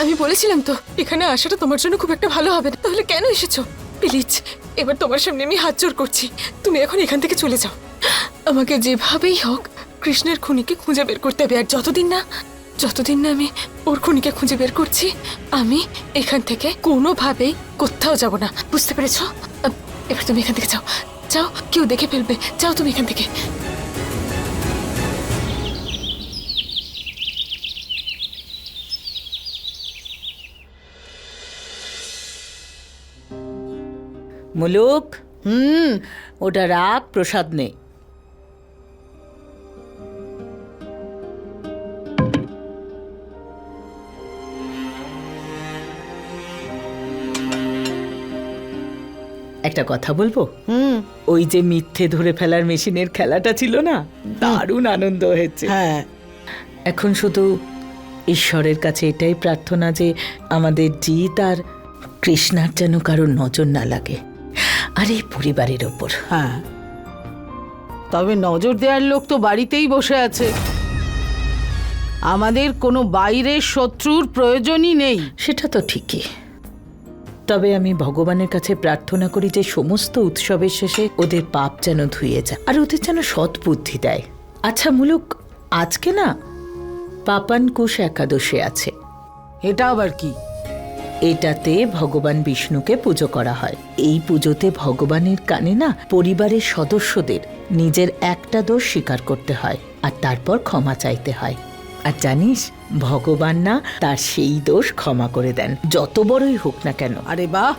আমি বলেছিলাম তো, এখানে আসাটা তোমার জন্য খুব একটা ভালো হবে না। তাহলে কেন এসেছ? প্লিজ, এবার তোমার সামনে আমি হাত জোর করছি। তুমি এখন এখান থেকে চলে যাও। আমাকে যেভাবেই হোক, কৃষ্ণের খুনিকে খুঁজে বের করতে হবে। আর যতদিন না যতদিন না আমি ওর খুনিকে খুঁজে বের করছি, আমি এখান থেকে কোনোভাবেই কোথাও যাব না। বুঝতে পেরেছ? এবার তুমি এখান থেকে যাও। যাও, কেউ দেখে ফেলবে। যাও তুমি এখান থেকে। মুলুক হুম ওটা রাগ প্রসাদ নেই। একটা কথা বলব? হুম। ওই যে মিথ্যে ধরে ফেলার মেশিনের খেলাটা ছিল না? দারুণ আনন্দ হয়েছে। হ্যাঁ। এখন শুধু ঈশ্বরের কাছে এটাই প্রার্থনা যে আমাদের জিত আর কৃষ্ণার যেন কারোর নজর না লাগে। আর এই পরিবারের ওপর। হ্যাঁ। তবে নজর দেওয়ার লোক তো বাড়িতেই বসে আছে। আমাদের কোনো বাইরের শত্রুর প্রয়োজনই নেই। সেটা তো ঠিকই। তবে আমি ভগবানের কাছে প্রার্থনা করি যে সমস্ত উৎসবের শেষে ওদের পাপ যেন ধুয়ে যায় আর ওদের যেন সৎ বুদ্ধি দেয়। আচ্ছা মুলুক আজকে না পাপান কুশ একাদশী আছে। এটা আবার কি? এটাতে ভগবান বিষ্ণুকে পুজো করা হয়। এই পুজোতে ভগবানের কানে না পরিবারের সদস্যদের নিজের একটা দোষ স্বীকার করতে হয় আর তারপর ক্ষমা চাইতে হয়। আর জানিস ভগবান না তার সেই দোষ ক্ষমা করে দেন যত বড়ই হোক না কেন। আরে বাহ!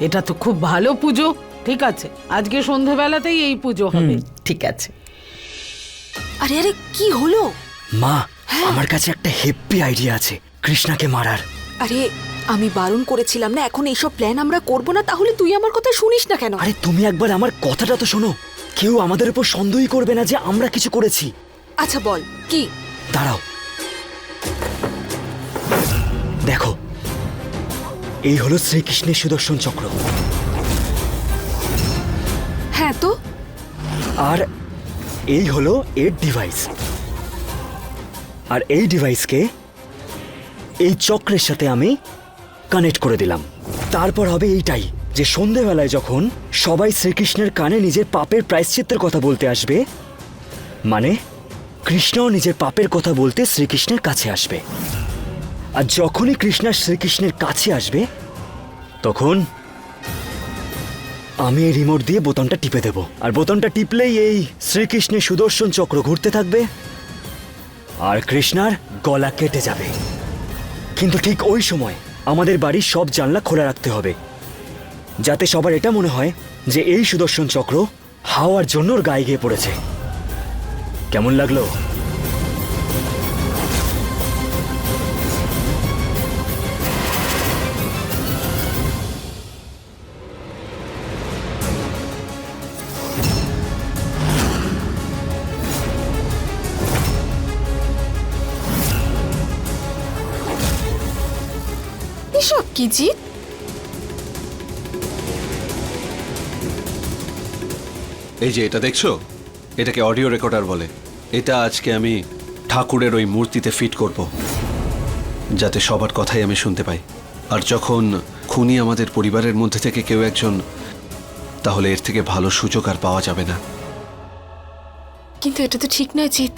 এটা তো খুব ভালো পুজো। ঠিক আছে আজকে সন্ধেবেলাতেই এই পুজো হবে। ঠিক আছে। আরে আরে কি হলো? মা আমার কাছে একটা হেপ্পি আইডিয়া আছে কৃষ্ণাকে মারার। আরে আমি বারণ করেছিলাম না এখন এইসব প্ল্যান আমরা করব না তাহলে তুই আমার কথা শুনিস না কেন? আরে তুমি একবার আমার কথাটা তো শোনো। কেউ আমাদের উপর সন্দেহই করবে না যে আমরা কিছু করেছি। আচ্ছা বল কি? দাঁড়াও। দেখো এই হলো শ্রীকৃষ্ণের সুদর্শন চক্র। হ্যাঁ তো? আর এই হলো এর ডিভাইস আর এই ডিভাইসকে এই চক্রের সাথে আমি কানেক্ট করে দিলাম। তারপর হবে এইটাই, যে সন্ধেবেলায় যখন সবাই শ্রীকৃষ্ণের কানে নিজের পাপের প্রায়শ্চিত্তের কথা বলতে আসবে মানে কৃষ্ণও নিজের পাপের কথা বলতে শ্রীকৃষ্ণের কাছে আসবে। আর যখনই কৃষ্ণা শ্রীকৃষ্ণের কাছে আসবে, তখন আমি এই রিমোট দিয়ে বোতামটা টিপে দেব। আর বোতামটা টিপলেই এই শ্রীকৃষ্ণের সুদর্শন চক্র ঘুরতে থাকবে, আর কৃষ্ণার গলা কেটে যাবে। কিন্তু ঠিক ওই সময় আমাদের বাড়ির সব জানলা খোলা রাখতে হবে। যাতে সবার এটা মনে হয় যে এই সুদর্শন চক্র হাওয়ার জন্য গায়ে গিয়ে পড়েছে। কেমন লাগল? কি জিৎ এই যে এটা দেখছ? এটাকে অডিও রেকর্ডার বলে। এটা আজকে আমি ঠাকুরের ওই মূর্তিতে ফিট করব যাতে সবার কথাই আমি শুনতে পাই। আর যখন খুনি আমাদের পরিবারের মধ্যে থেকে কেউ একজন তাহলে এর থেকে ভালো সুযোগ আর পাওয়া যাবে না। কিন্তু এটা তো ঠিক নয় জিৎ।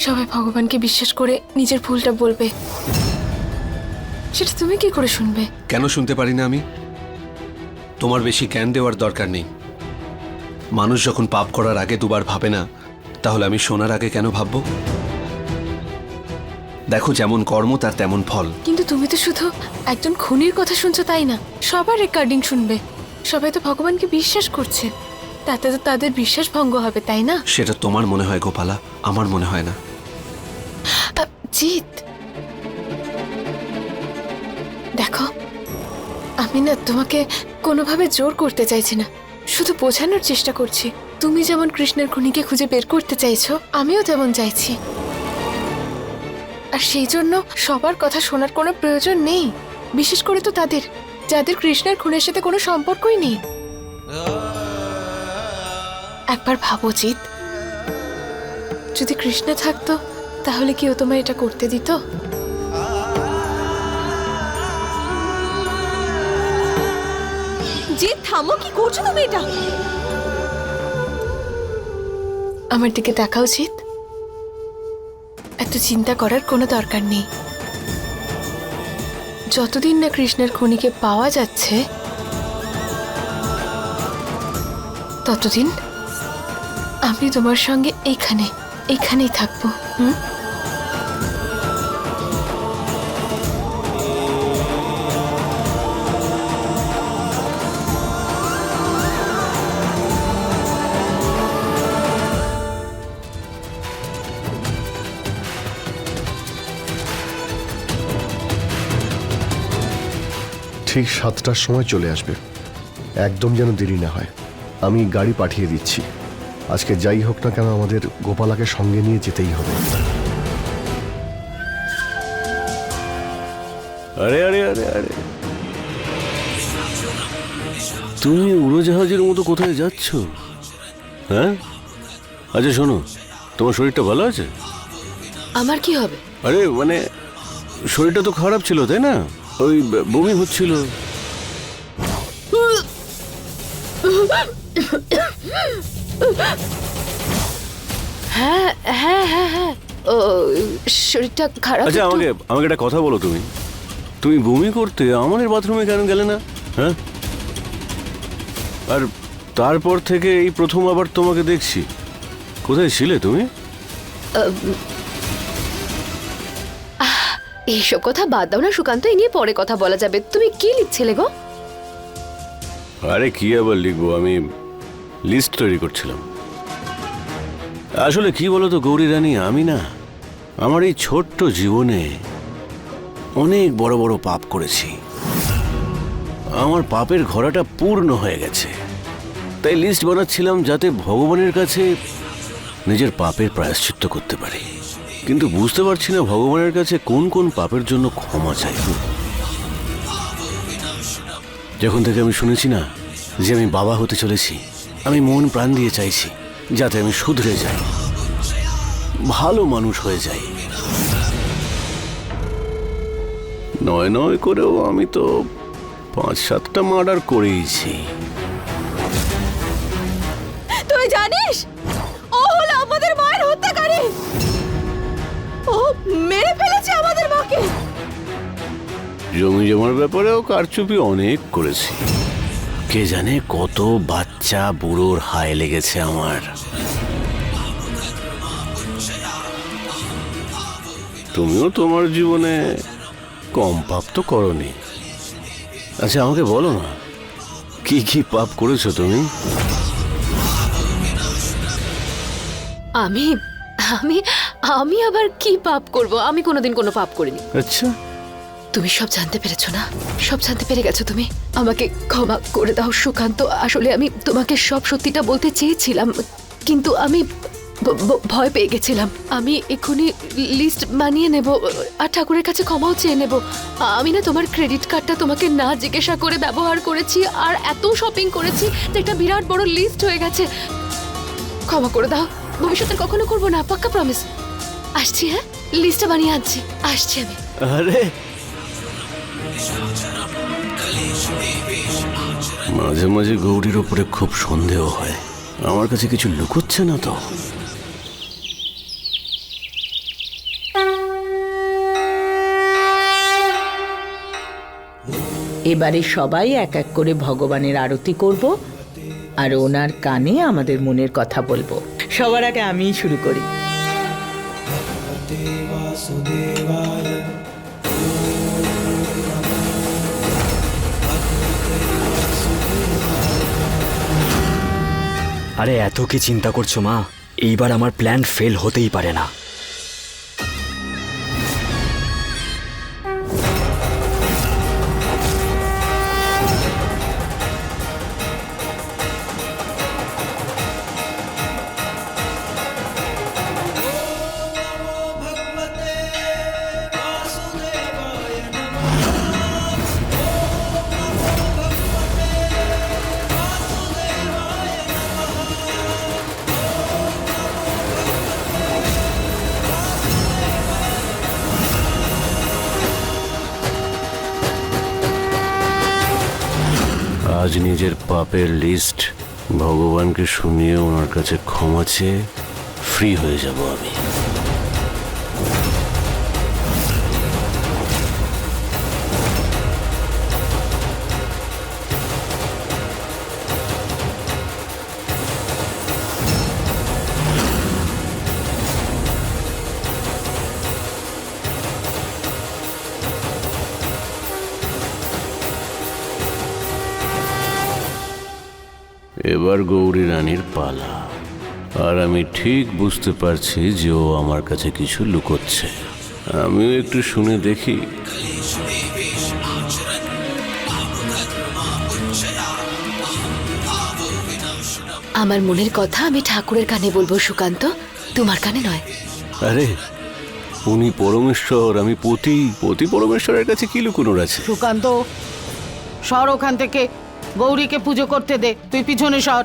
সবাই ভগবানকে বিশ্বাস করে নিজের ভুলটা বলবে। সেটা তুমি কি করে শুনবে? কেন শুনতে পারি না আমি? তোমার বেশি জ্ঞান দেওয়ার দরকার নেই। মানুষ যখন পাপ করার আগে দুবার ভাবে না তাহলে আমি শোনার আগে কেন ভাববো? দেখো যেমন কর্ম তার তেমন ফল। কিন্তু তুমি তো শুধু একজন খুনির কথা শুনছো তাই না? সবার রেকর্ডিং শুনবে। সবাই তো ভগবানকে বিশ্বাস করছে। তাতে তো তাদের বিশ্বাস ভঙ্গ হবে তাই না? সেটা তোমার মনে হয় গোপালা আমার মনে হয় না। আ, আমি না তোমাকে কোনোভাবে জোর করতে চাইছি না। শুধু বোঝানোর চেষ্টা করছি। তুমি যেমন কৃষ্ণের খুনিকে খুঁজে বের করতে চাইছো, আমিও তেমন চাইছি। আর সেই জন্য সবার কথা শোনার কোনো প্রয়োজন নেই। বিশেষ করে তো তাদের, যাদের কৃষ্ণের খুনের সাথে কোনো সম্পর্কই নেই। একবার ভাবো জিৎ। যদি কৃষ্ণ থাকতো, তাহলে কি ও তোমায় এটা করতে দিত? থামো, কি করছ তুমি এটা? আমার দিকে দেখা উচিত এত চিন্তা করার কোনো দরকার নেই। যতদিন না কৃষ্ণের খনিকে পাওয়া যাচ্ছে, ততদিন আমি তোমার সঙ্গে এইখানে এইখানেই থাকব, হুম? ঠিক সাতটার সময় চলে আসবে। একদম যেন দেরি না হয়। আমি গাড়ি পাঠিয়ে দিচ্ছি। আজকে যাই হোক না কেন আমাদের গোপালাকে সঙ্গে নিয়ে যেতেই হবে। আরে আরে আরে আরে। তুমি উড়োজাহাজের মতো কোথায় যাচ্ছ? হ্যাঁ? আচ্ছা শোনো তোমার শরীরটা ভালো আছে? আমার কি হবে? আরে মানে শরীরটা তো খারাপ ছিল তাই না? ওই বমি হচ্ছিল। হ্যাঁ হ্যাঁ হ্যাঁ হ্যাঁ। ও শরীরটা খারাপ আচ্ছা আমাকে আমাকে একটা কথা বলো তুমি। তুমি বমি করতে আমাদের বাথরুমে কেন গেলে না? হ্যাঁ? আর তারপর থেকে এই প্রথম আবার তোমাকে দেখছি। কোথায় ছিলে তুমি? এইসব কথা বাদ দাও না, সুকান্ত, এই নিয়ে পরে কথা বলা যাবে। তুমি কি লিখছিলে গো? আরে কি আবার লিখব? আমি লিস্ট তৈরি করছিলাম। আসলে কি বলতো, গৌরী রানী, আমি না আমার এই ছোট্ট জীবনে অনেক বড় বড় পাপ করেছি। আমার পাপের ঘোড়াটা পূর্ণ হয়ে গেছে। তাই লিস্ট বানাচ্ছিলাম যাতে ভগবানের কাছে নিজের পাপের প্রায়শ্চিত্ত করতে পারি। কিন্তু বুঝতে পারছি না ভগবানের কাছে কোন কোন পাপের জন্য ক্ষমা চাইব যখন থেকে আমি শুনেছি না যে আমি বাবা হতে চলেছি, আমি মন প্রাণ দিয়ে চাইছি যাতে আমি শুধরে যাই, ভালো মানুষ হয়ে যাই। নয় নয় করেও আমি তো পাঁচ সাতটা মার্ডার করেইছি। জমি জমার ব্যাপারেও কারচুপি অনেক করেছি। কে জানে কত বাচ্চা বুড়োর হায় লেগেছে আমার। তুমিও তোমার জীবনে কম পাপ তো করনি। আচ্ছা আমাকে বলো না কি কি পাপ করেছ তুমি? আমি আমি আমি আবার কি পাপ করব? আমি কোনোদিন কোনো পাপ করিনি। আচ্ছা। তুমি সব জানতে পেরেছ না? সব জানতে পেরে গেছো তুমি? আমাকে ক্ষমা করে দাও, সুকান্ত। আসলে আমি তোমাকে সব সত্যিটা বলতে চেয়েছিলাম, কিন্তু আমি ভয় পেয়ে গেছিলাম। আমি এক্ষুনি লিস্ট বানিয়ে নেব, আর ঠাকুরের কাছে ক্ষমাও চেয়ে নেব। আমি না তোমার ক্রেডিট কার্ডটা তোমাকে না জিজ্ঞাসা করে ব্যবহার করেছি, আর এত শপিং করেছি যে একটা বিরাট বড় লিস্ট হয়ে গেছে। ক্ষমা করে দাও, ভবিষ্যতে কখনো করব না, পাক্কা প্রমিস আসছি হ্যাঁ? লিস্টটা বানিয়ে আনছি, আসছি আমি। আরে মাঝে মাঝে গৌরীর ওপরে খুব সন্দেহ হয়। আমার কাছে কিছু লুকোচ্ছে না তো। এবারে সবাই এক এক করে ভগবানের আরতি করব আর ওনার কানে আমাদের মনের কথা বলব। সবার আগে আমিই শুরু করি। আরে এত কি চিন্তা করছ মা? এইবার আমার প্ল্যান ফেল হতেই পারে না। পাপের লিস্ট ভগবানকে শুনিয়ে ওনার কাছে ক্ষমা চেয়ে ফ্রি হয়ে যাব আমি। এবার গৌরী রানীর পালা। আর আমি ঠিক বুঝতে পারছি যে ও আমার কাছে কিছু লুকোচ্ছে। আমিও একটু শুনে দেখি। আমার মনের কথা আমি ঠাকুরের কানে বলব সুকান্ত। তোমার কানে নয়। আরে উনি পরমেশ্বর আমি পতি। পতি পরমেশ্বরের কাছে কি লুকোনোর আছে? সুকান্ত সর ওখান থেকে। গৌরীকে পুজো করতে দে, তুই পিছনে সর।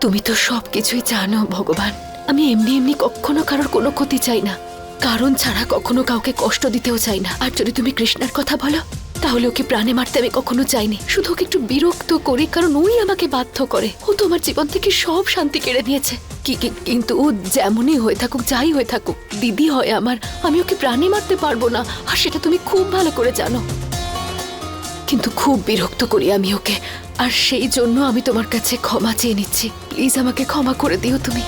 তুমি তো সব কিছুই জানো, ভগবান। আমি এমনি এমনি কখনো কারোর কোনো ক্ষতি চাই না। কারণ ছাড়া কখনো কাউকে কষ্ট দিতেও চাই না। আর যদি তুমি কৃষ্ণার কথা বলো তাহলে ওকে প্রাণে মারতে আমি কখনো চাইনি। শুধু ওকে একটু বিরক্ত করি, কারণ ওই আমাকে বাধ্য করে। ও তো আমার জীবন থেকে সব শান্তি কেড়ে নিয়েছে। কিন্তু ও যেমনই হয়ে থাকুক, যাই হয়ে থাকুক, দিদি হয় আমার, আমি ওকে প্রাণে মারতে পারব না। আর সেটা তুমি খুব ভালো করে জানো। কিন্তু খুব বিরক্ত করি আমি ওকে। আর সেই জন্য আমি তোমার কাছে ক্ষমা চেয়ে নিচ্ছি। প্লিজ আমাকে ক্ষমা করে দিও তুমি।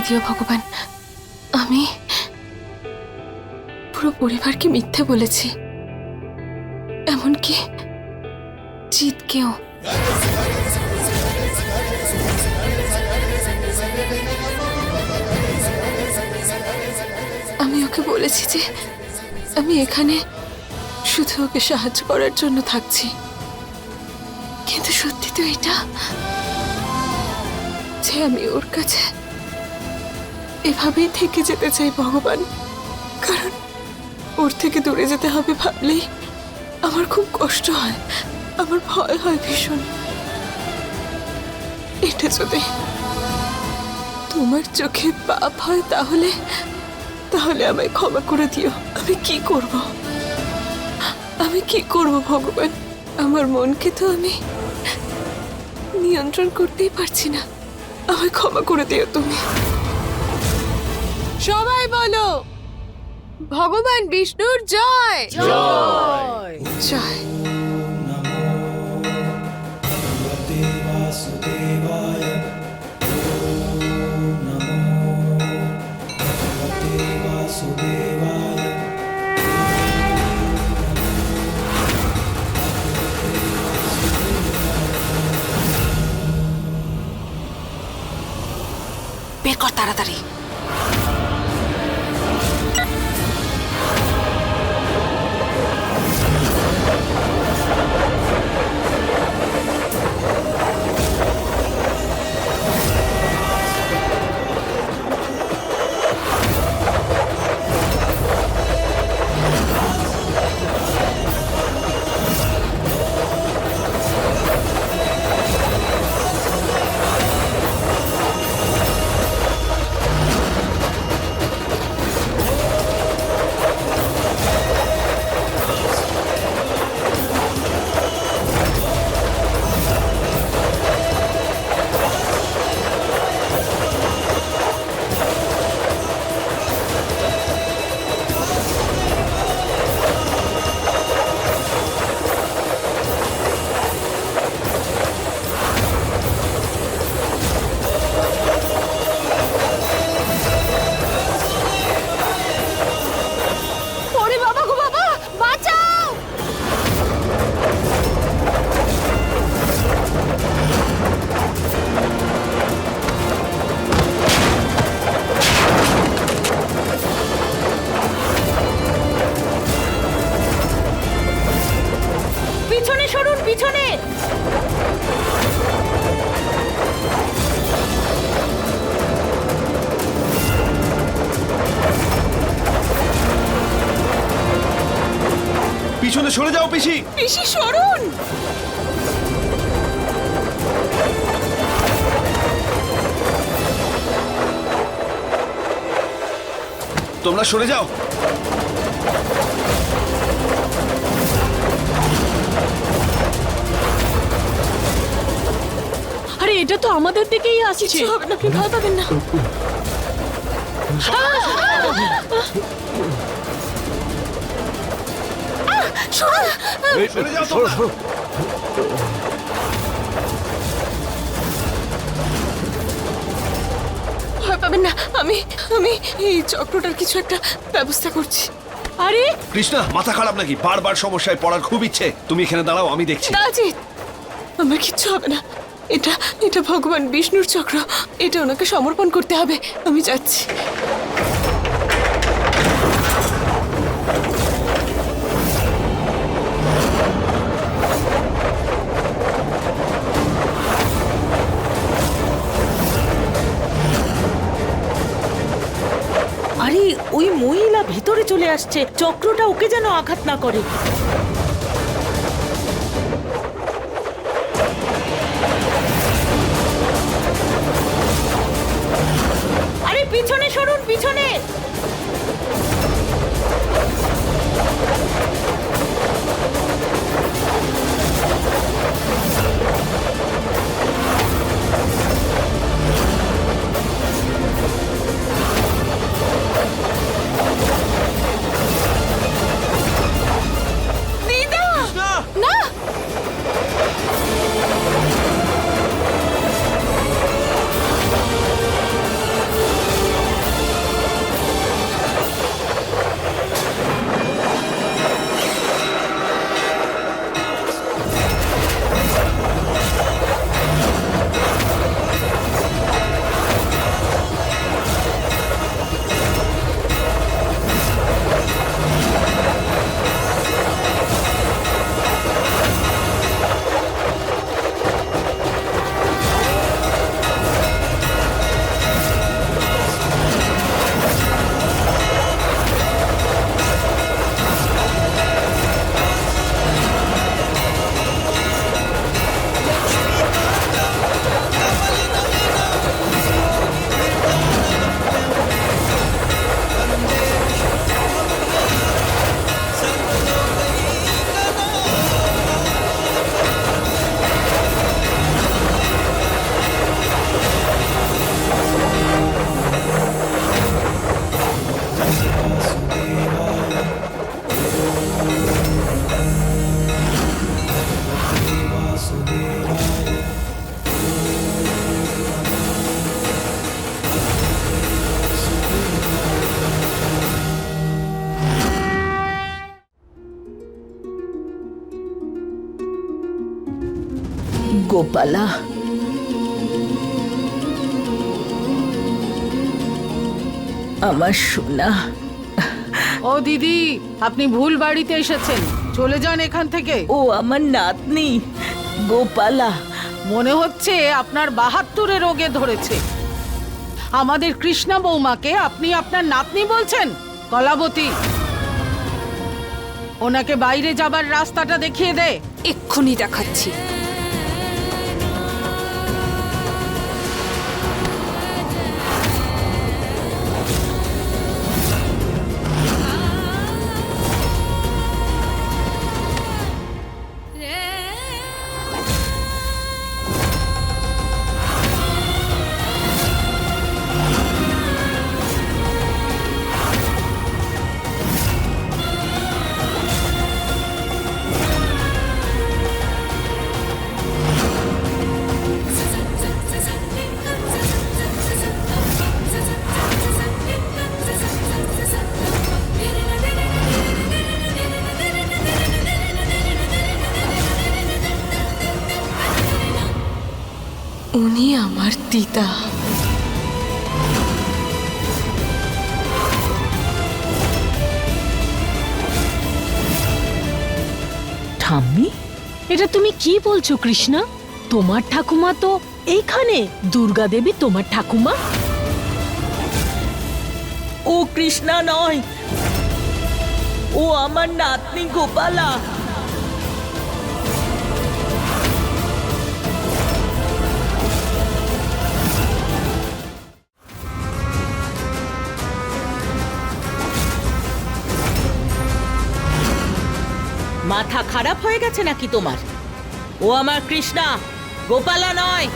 করে দিও ভগবান। আমি পুরো পরিবারকে মিথ্যে বলেছি। এমনকি জিতকেও আমি ওকে বলেছি যে আমি এখানে শুধু ওকে সাহায্য করার জন্য থাকছি। কিন্তু সত্যি তো এটা যে আমি ওর কাছে এভাবেই থেকে যেতে চাই ভগবান। কারণ ওর থেকে দূরে যেতে হবে ভাবলেই আমার খুব কষ্ট হয়। আমার ভয় হয় ভীষণ। এটা যদি তোমার চোখে পাপ হয় তাহলে তাহলে আমায় ক্ষমা করে দিও। আমি কি করব? আমি কি করব ভগবান? আমার মনকে তো আমি নিয়ন্ত্রণ করতেই পারছি না। আমায় ক্ষমা করে দিও তুমি। সবাই বলো ভগবান বিষ্ণুর জয়। জয়। বের কর তাড়াতাড়ি। পিছনে সরে যাও পিসি। পিসি সরুন। তোমরা সরে যাও। আরে এটা তো আমাদের দিকেই আসছে। কিছু হবে না আপনি ভয় পাবেন না সরে ভয় পাবেন না আমি আমি এই চক্রটার কিছু একটা ব্যবস্থা করছি। আরে! কৃষ্ণা মাথা খারাপ নাকি? বারবার সমস্যায় পড়ার খুব ইচ্ছে। তুমি এখানে দাঁড়াও আমি দেখছি। দাজিৎ আমার কিচ্ছু হবে না। এটা এটা ভগবান বিষ্ণুর চক্র। এটা ওনাকে সমর্পণ করতে হবে। আমি যাচ্ছি। আসছে। চক্রটা ওকে যেন আঘাত না করে। আরে পিছনে সরুন পিছনে! গোপালা আমার সোনা। ও দিদি আপনি ভুল বাড়িতে এসেছেন। চলে যান এখান থেকে। ও আমার নাতনি গোপালা। মনে হচ্ছে আপনার বাহাত্তরে রোগে ধরেছে। আমাদের কৃষ্ণা বৌমাকে আপনি আপনার নাতনি বলছেন? কলাবতী ওনাকে বাইরে যাবার রাস্তাটা দেখিয়ে দে। এক্ষুনি দেখাচ্ছি। দিদা ঠাম্মি? এটা তুমি কি বলছো কৃষ্ণা? তোমার ঠাকুমা তো এইখানে। দুর্গা দেবী তোমার ঠাকুমা? ও কৃষ্ণা নয়। ও আমার নাতনি গোপালা। মাথা খারাপ হয়ে গেছে নাকি তোমার? ও আমার কৃষ্ণা, গোপালা নয়।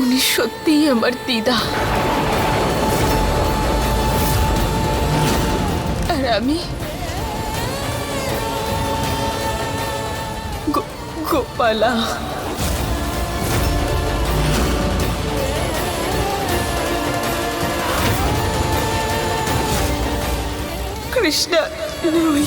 উনি সত্যিই আমার দিদা। আমি গোপালা। কৃষ্ণ নই